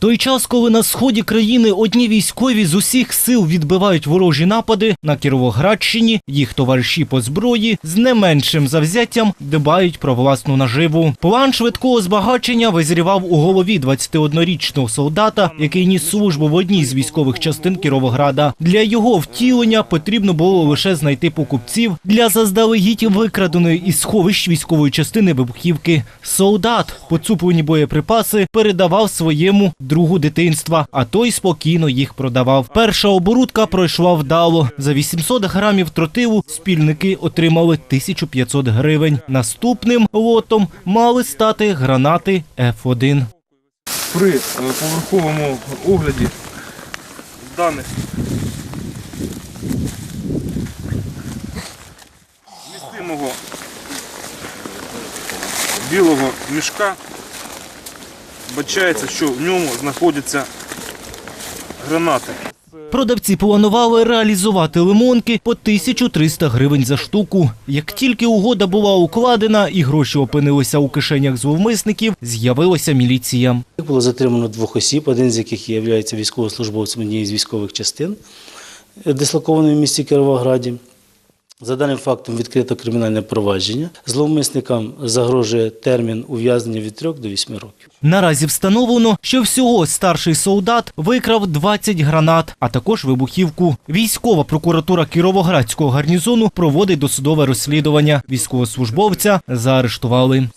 той час, коли на сході країни одні військові з усіх сил відбивають ворожі напади, на Кіровоградщині їх товариші по зброї з не меншим завзяттям дбають про власну наживу. План швидкого збагачення визрівав у голові 21-річного солдата, який ніс службу в одній з військових частин Кіровограда. Для його втілення потрібно було лише знайти покупців для заздалегідь викраденої із сховищ військової частини вибухівки. Солдат поцуплені боєприпаси передавав своєму другу дитинства, а той спокійно їх продавав. Перша оборудка пройшла вдало. За 800 грамів тротилу спільники отримали 1500 гривень. Наступним лотом мали стати гранати F1. При е, поверховому огляді даних містимого білого мішка бачається, що в ньому знаходяться гранати. Продавці планували реалізувати лимонки по 1300 гривень за штуку. Як тільки угода була укладена і гроші опинилися у кишенях зловмисників, з'явилася міліція. Було затримано двох осіб, один з яких є військовослужбовцем однієї з військових частин, дислокованої в місті Кіровограді. За даним фактом відкрито кримінальне провадження. Зловмисникам загрожує термін ув'язнення від 3 до 8 років. Наразі встановлено, що всього старший солдат викрав 20 гранат, а також вибухівку. Військова прокуратура Кіровоградського гарнізону проводить досудове розслідування. Військовослужбовця заарештували.